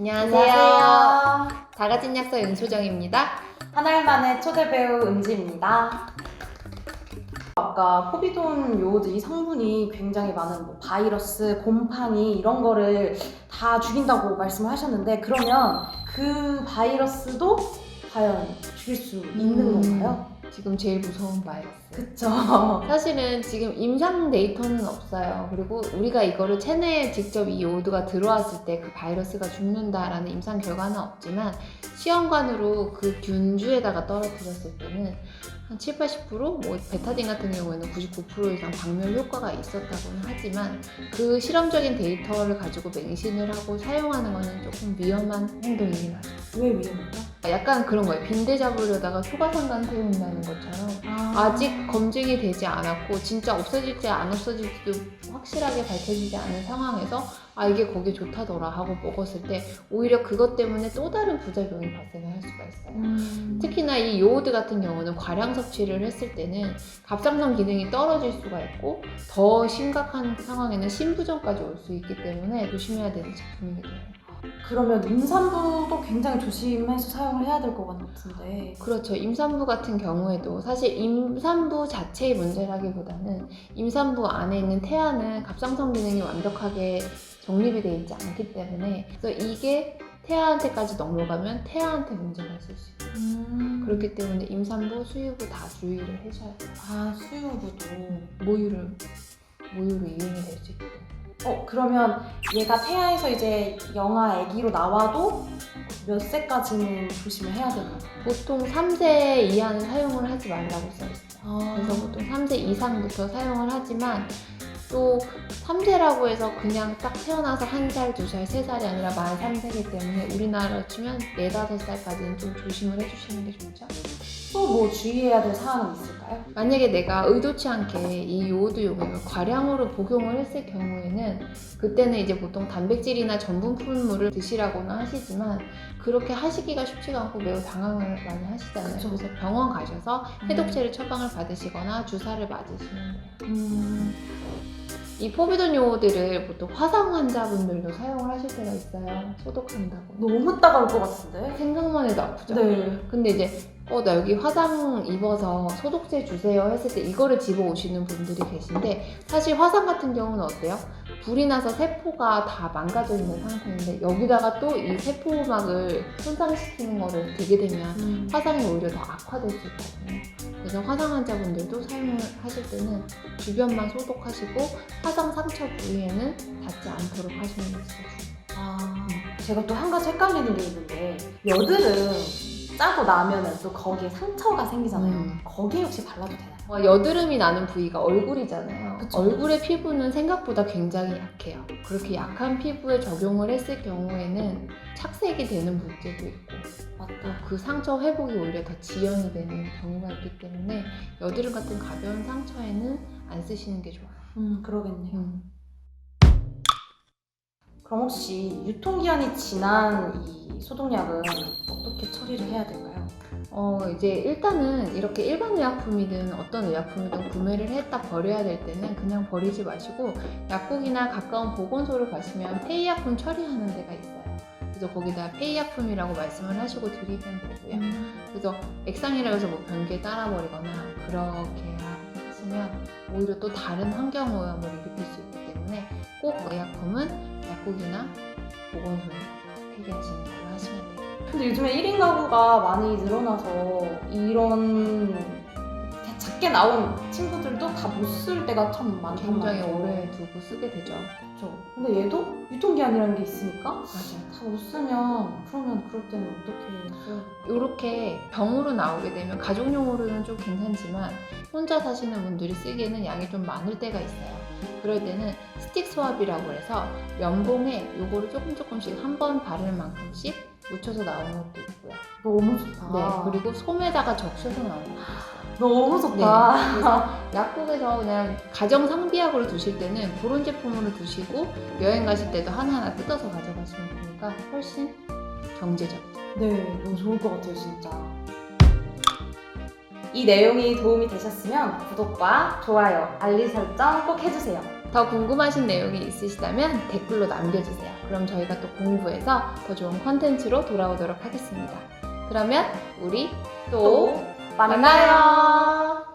안녕하세요. 다가진 약사 윤소정입니다. 한알 만에 초대 배우 은지입니다. 아까 포비돈 요오드 이 성분이 굉장히 많은 뭐 바이러스, 곰팡이 이런 거를 다 죽인다고 말씀을 하셨는데 그러면 그 바이러스도 과연 죽일 수 있는 음. 건가요? 지금 제일 무서운 바이러스. 그쵸. 사실은 지금 임상 데이터는 없어요. 그리고 우리가 이거를 체내에 직접 이 요오드가 들어왔을 때 그 바이러스가 죽는다라는 임상 결과는 없지만 시험관으로 그 균주에다가 떨어뜨렸을 때는 한 7, 80%? 뭐 베타딘 같은 경우에는 99% 이상 박멸 효과가 있었다고는 하지만 그 실험적인 데이터를 가지고 맹신을 하고 사용하는 거는 조금 위험한 행동이긴 하죠. 왜 위험할까? 약간 그런 거예요. 빈대 잡으려다가 소가상간 태운다는 것처럼 아 직 검증이 되지 않았고 진짜 없어질지 안 없어질지도 확실하게 밝혀지지 않은 상황에서 아 이게 거기 좋다더라 하고 먹었을 때 오히려 그것 때문에 또 다른 부작용이 발생을 할 수가 있어요. 음. 특히나 이 요오드 같은 경우는 과량 섭취를 했을 때는 갑상선 기능이 떨어질 수가 있고 더 심각한 상황에는 심부전까지 올 수 있기 때문에 조심해야 되는 제품이기도 해요. 그러면 임산부도 굉장히 조심해서 사용을 해야 될 것 같은데 그렇죠. 임산부 같은 경우에도 사실 임산부 자체의 문제라기보다는 임산부 안에 있는 태아는 갑상선 기능이 완벽하게 정립이 되어 있지 않기 때문에 그래서 이게 태아한테까지 넘어가면 태아한테 문제가 있을 수 있어요. 음. 그렇기 때문에 임산부, 수유부 다 주의를 해줘야 돼요. 아 수유부도 모유를 모유로 이용이 될 수 있기 때문에. 어 그러면 얘가 태아에서 이제 영아 아기로 나와도 몇 세까지는 조심을 해야 되나요? 보통 3세 이하는 사용을 하지 말라고 써 있어요. 아, 그래서 보통 3세 이상부터 사용을 하지만 또 3세라고 해서 그냥 딱 태어나서 1살, 2살, 3살이 아니라 만 3세이기 때문에 우리나라로 치면 4, 5살까지는 좀 조심을 해주시는 게 좋죠. 또 뭐 주의해야 될 사항은 있을까요? 만약에 내가 의도치 않게 이 요오드 용액을 과량으로 복용을 했을 경우에는 그때는 이제 보통 단백질이나 전분풀물을 드시라고는 하시지만 그렇게 하시기가 쉽지가 않고 매우 당황을 많이 하시잖아요. 그쵸. 그래서 병원 가셔서 해독제를 처방을 받으시거나 주사를 맞으시면 돼요. 음, 이 포비돈 요오드를 보통 화상 환자분들도 사용을 하실 때가 있어요. 소독한다고. 너무 따가울 것 같은데? 생각만 해도 아프죠? 네. 근데 이제 어 나 여기 화상 입어서 소독제 주세요 했을 때 이거를 집어 오시는 분들이 계신데 사실 화상 같은 경우는 어때요? 불이 나서 세포가 다 망가져 있는 상태인데 여기다가 또 이 세포막을 손상시키는 거를 되게 되면 음. 화상이 오히려 더 악화될 수 있거든요. 그래서 화상 환자분들도 사용을 하실 때는 주변만 소독하시고 화상 상처 부위에는 닿지 않도록 하시는 게 중요해요. 아, 제가 또 한 가지 헷갈리는 게 있는데 여드름 짜고 나면은 또 거기에 상처가 생기잖아요. 음. 거기에 혹시 발라도 되나요? 어, 여드름이 나는 부위가 얼굴이잖아요. 그쵸. 얼굴의 피부는 생각보다 굉장히 약해요. 그렇게 약한 피부에 적용을 했을 경우에는 착색이 되는 문제도 있고 맞다. 또그 상처 회복이 오히려 더 지연이 되는 경우가 있기 때문에 여드름 같은 가벼운 상처에는 안 쓰시는 게 좋아요. 음, 그러겠네요. 음. 그럼 혹시 유통기한이 지난 이 소독약은 어떻게 처리를 해야 될까요? 어, 이제 일단은 이렇게 일반 의약품이든 어떤 의약품이든 구매를 했다 버려야 될 때는 그냥 버리지 마시고 약국이나 가까운 보건소를 가시면 폐의약품 처리하는 데가 있어요. 그래서 거기다 폐의약품이라고 말씀을 하시고 드리면 되고요. 그래서 액상이라고 해서 뭐 변기에 따라 버리거나 그렇게 하시면 오히려 또 다른 환경 오염을 일으킬 수 있기 때문에 꼭 의약품은 약국이나 보건소에서 폐기하시는 걸로 하시면 돼요. 근데 요즘에 1인 가구가 많이 늘어나서 이런 작게 나온 친구들도 다 못 쓸 때가 참 많단 굉장히 말이에요. 오래 두고 쓰게 되죠. 그렇죠. 근데 얘도 유통기한이라는 게 있으니까 맞아요. 다 못 쓰면 그러면 그럴 때는 어떻게 써요? 이렇게 병으로 나오게 되면 가족용으로는 좀 괜찮지만 혼자 사시는 분들이 쓰기에는 양이 좀 많을 때가 있어요. 그럴 때는 스틱 스왑이라고 해서 면봉에 요거를 조금 조금씩 한 번 바르는 만큼씩 묻혀서 나오는 것도 있고요. 너무 좋다. 네, 그리고 솜에다가 적셔서 나오는 것도 있어요. 너무 좋다. 네, 그래서 약국에서 그냥 가정 상비약으로 두실 때는 그런 제품으로 두시고 여행 가실 때도 하나하나 뜯어서 가져가시면 되니까 훨씬 경제적이죠. 네, 너무 좋을 것 같아요, 진짜. 이 내용이 도움이 되셨으면 구독과 좋아요, 알림 설정 꼭 해주세요. 더 궁금하신 내용이 있으시다면 댓글로 남겨주세요. 그럼 저희가 또 공부해서 더 좋은 컨텐츠로 돌아오도록 하겠습니다. 그러면 우리 또 또 만나요.